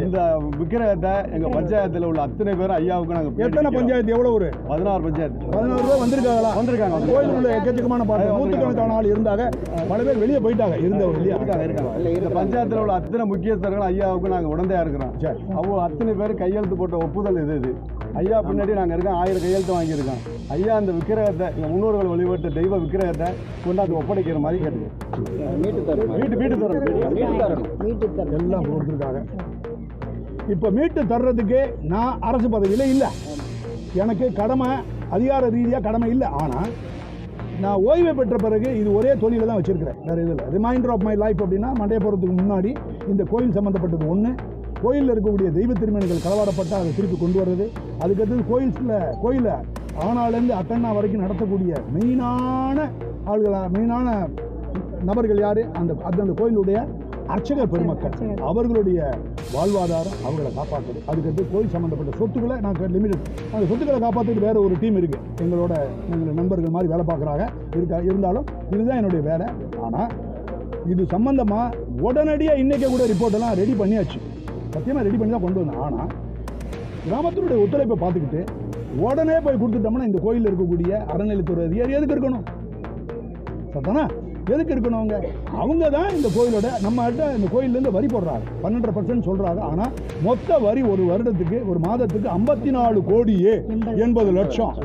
அந்த விக்கிரகத்தை எங்க பஞ்சாயத்துல உள்ள அத்தனை பேரும் ஐயாவுக்கு நாங்க எத்தனை பஞ்சாயத்து? எவ்வளவு ஒரு பதினாறு பஞ்சாயத்து. பதினாறு ரூபா வந்திருக்காங்களா? வந்திருக்காங்க கோயில் உள்ள எக்கச்சக்கமான பாட்டு. நூற்றுக்கணக்கான ஆள் இருந்தாங்க. பல பேர் வெளியே போயிட்டாங்க இருந்தவர் இல்லையா? இருக்காங்க இருக்காங்க. இந்த பஞ்சாயத்துல உள்ள அத்தனை முக்கியஸ்தர்கள் ஐயாவுக்கு நாங்க உடந்தையா இருக்கிறோம். சரி. அவங்க அத்தனை பேர் கையெழுத்து போட்ட ஒப்புதல் இது இது. ஐயா பின்னாடி நாங்க இருக்கோம் ஆயிரம் கையெழுத்து வாங்கியிருக்கோம். ஐயா அந்த விக்கிரகத்தை எங்க முன்னோர்கள் வழிபட்ட தெய்வ விக்கிரகத்தை கொண்டாந்து ஒப்படைக்கிற மாதிரி கேட்டுக்கோம் வீட்டு வீட்டு தரணும். எல்லாம் கொடுத்துருக்காங்க. இப்போ மீட்டு தர்றதுக்கு நான் அரசு பதவியில் இல்லை. எனக்கு கடமை அதிகார ரீதியாக கடமை இல்லை. ஆனால் நான் ஓய்வு பெற்ற பிறகு இது ஒரே தொழில தான் வச்சிருக்கிறேன். வேறு இதில் ரிமைண்டர் ஆஃப் மை லைஃப் அப்படின்னா மண்டே போகிறதுக்கு முன்னாடி இந்த கோயில் சம்மந்தப்பட்டது ஒன்று கோயிலில் இருக்கக்கூடிய தெய்வ திருமணிகள் களவாடப்பட்டால் அதை திருப்பி கொண்டு வர்றது. அதுக்கடுத்தது கோயில்ஸில் கோயிலில் ஆனாலேருந்து அத்தண்ணா வரைக்கும் நடத்தக்கூடிய மெயினான ஆள்களா மெயினான நபர்கள் யார்? அந்த அந்த கோயிலுடைய அர்ச்சகர் பெருமக்கள். அவர்களுடைய வாழ்வாதாரம் அவங்கள காப்பாற்றுது அதுக்கடுத்து கோயில் சம்மந்தப்பட்ட சொத்துக்களை நான் லிமிடெட் அந்த சொத்துக்களை காப்பாற்றுக்கு வேற ஒரு டீம் இருக்குது எங்களோட எங்கள் நண்பர்கள் மாதிரி வேலை பார்க்குறாங்க. இருக்கா இருந்தாலும் இதுதான் என்னுடைய வேலை. ஆனால் இது சம்மந்தமாக உடனடியாக இன்றைக்கே கூட ரிப்போர்ட்டெல்லாம் ரெடி பண்ணியாச்சு. சத்தியமாக ரெடி பண்ணி தான் கொண்டு வந்தேன். ஆனால் கிராமத்தினுடைய ஒத்துழைப்பை பார்த்துக்கிட்டு உடனே போய் கொடுத்துட்டோம்னா இந்த கோயிலில் இருக்கக்கூடிய அறநிலைத்துறை அதிகாரி எதுக்கு இருக்கணும்? சத்தானா? எதுக்கு இருக்கணும் அவங்க அவங்க தான் இந்த கோயிலோட நம்ம இந்த கோயிலேருந்து வரி போடுறாங்க. பன்னெண்டரை பர்சன்ட் சொல்கிறாங்க ஆனால் மொத்த வரி ஒரு வருடத்துக்கு ஒரு மாதத்துக்கு ஐம்பத்தி நாலு கோடியே எண்பது லட்சம்.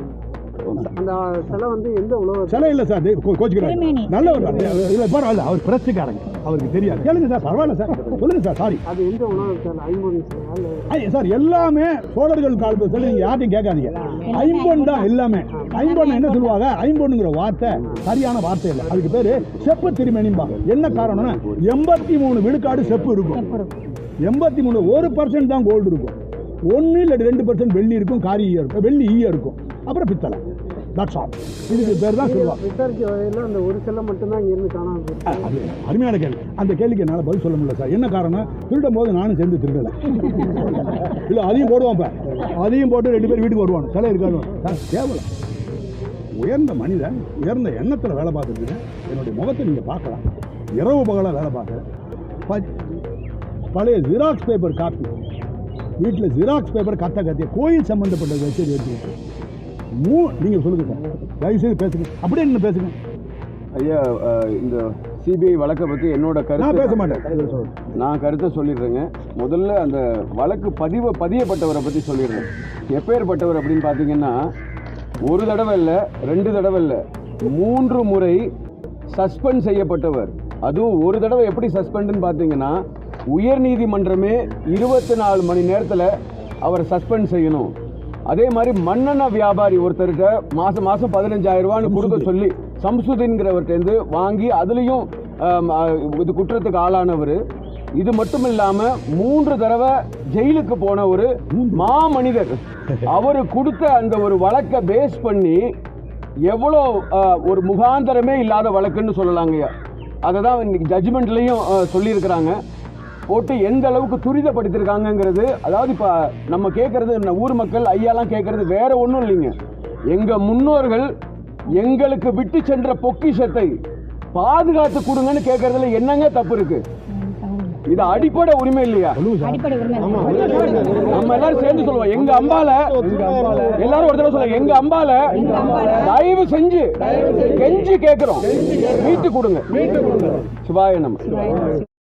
அந்த சிலை வந்து எந்த உணவு சிலை இல்லை சார். கோச்சிக்கிறாங்க திருமேனி. நல்லவர். இல்லை பரவாயில்ல. அவர் பிரச்சனைக்காரங்க. அவருக்கு தெரியாது. கேளுங்க சார் பரவாயில்ல சார். சொல்லுங்க சார் சாரி அது எந்த சார் எல்லாமே சோழர்கள் காலத்து சொல்லி நீங்க யார்ட்டையும் கேட்காதீங்க. ஐம்பொன் தான் எல்லாமே. ஐம்பொன் என்ன சொல்லுவாங்க? ஐம்பொன்னுங்கிற வார்த்தை சரியான வார்த்தை இல்லை. அதுக்கு பேரு செப்பு திருமணிம்பாங்க என்ன காரணம்னா எண்பத்தி மூணு விழுக்காடு செப்பு இருக்கும். எண்பத்தி மூணு ஒரு பர்சன்ட் தான் கோல்டு இருக்கும். ஒன்று இல்லை ரெண்டு பர்சன்ட் வெள்ளி இருக்கும். காரி ஈயம் இருக்கும். வெள்ளி ஈயம் இருக்கும். அப்புறம் பித்தளை. தட்ஸ் ஆல் இதுக்கு பேர் தான் சொல்லுவாங்க விசாரிச்ச வகையில் அந்த ஒரு சிலை மட்டும்தான் இங்கேருந்து காணாமல் அது அருமையான கேள்வி. அந்த கேள்விக்கு என்னால் பதில் சொல்ல முடியல சார். என்ன காரணம் திருடும் போது நானும் சேர்ந்து திருடலை. இல்லை அதையும் போடுவான் இப்போ. அதையும் போட்டு ரெண்டு பேர் வீட்டுக்கு வருவான் சிலை இருக்காது சார் கேவலம். உயர்ந்த மனிதன் உயர்ந்த எண்ணத்தில் வேலை பார்த்துட்டு என்னுடைய முகத்தை நீங்கள் பார்க்கலாம். இரவு பகலாக வேலை பார்க்குறேன். பழைய ஜெராக்ஸ் பேப்பர் காப்பி வீட்டில் ஜெராக்ஸ் பேப்பர் கத்த கத்திய கோயில் சம்மந்தப்பட்டது வச்சு எடுத்து மூ நீங்கள் சொல்லுங்க சார். தயவுசெய்து பேசுங்க. அப்படியே என்ன பேசுங்க. ஐயா இந்த சிபிஐ வழக்கை பற்றி என்னோட நான் கருத்து பேச மாட்டேன். நான் கருத்தை சொல்லிடுறேங்க. முதல்ல அந்த வழக்கு பதிவு பதியப்பட்டவரை பற்றி சொல்லிடுறேன். எப்பேற்பட்டவர் அப்படின்னு பார்த்தீங்கன்னா ஒரு தடவை இல்லை ரெண்டு தடவை இல்லை மூன்று முறை சஸ்பெண்ட் செய்யப்பட்டவர். அதுவும் ஒரு தடவை எப்படி சஸ்பெண்டுன்னு பார்த்தீங்கன்னா உயர்நீதிமன்றமே இருபத்தி நாலு மணி நேரத்தில் அவரை சஸ்பெண்ட் செய்யணும். அதே மாதிரி மண்ணெண்ண வியாபாரி ஒருத்தர்கிட்ட மாதம் மாதம் பதினஞ்சாயிரம் ரூபான்னு கொடுக்க சொல்லி சம்சுதீன்கிறவர்கிட்டருந்து வாங்கி அதுலேயும் இது குற்றத்துக்கு ஆளானவர். இது மட்டும் இல்லாமல் மூன்று தடவை ஜெயிலுக்கு போன ஒரு மாமனிதர். அவர் கொடுத்த அந்த ஒரு வழக்கை பேஸ் பண்ணி எவ்வளோ ஒரு முகாந்தரமே இல்லாத வழக்குன்னு சொல்லலாங்கய்யா. அதை தான் இன்னைக்கு ஜட்ஜ்மெண்ட்லேயும் சொல்லியிருக்கிறாங்க. போட்டு எந்த அளவுக்கு துரிதப்படுத்திருக்காங்கங்கிறது அதாவது இப்போ நம்ம கேட்குறது ஊர் மக்கள் ஐயாலாம் கேட்குறது வேற ஒன்றும் இல்லைங்க. எங்கள் முன்னோர்கள் எங்களுக்கு விட்டு சென்ற பொக்கிஷத்தை பாதுகாத்து கொடுங்கன்னு கேட்கறதுல என்னங்க தப்பு இருக்கு? இது அடிப்படை உரிமை இல்லையா? நம்ம எல்லாரும் சேர்ந்து சொல்லுவோம் எங்க அம்பால எல்லாரும் ஒரு தடவை சொல்லுங்க எங்க அம்பால தயவு செஞ்சு கெஞ்சி கேட்கிறோம் மீட்டு கொடுங்க. சிவாய நம்ம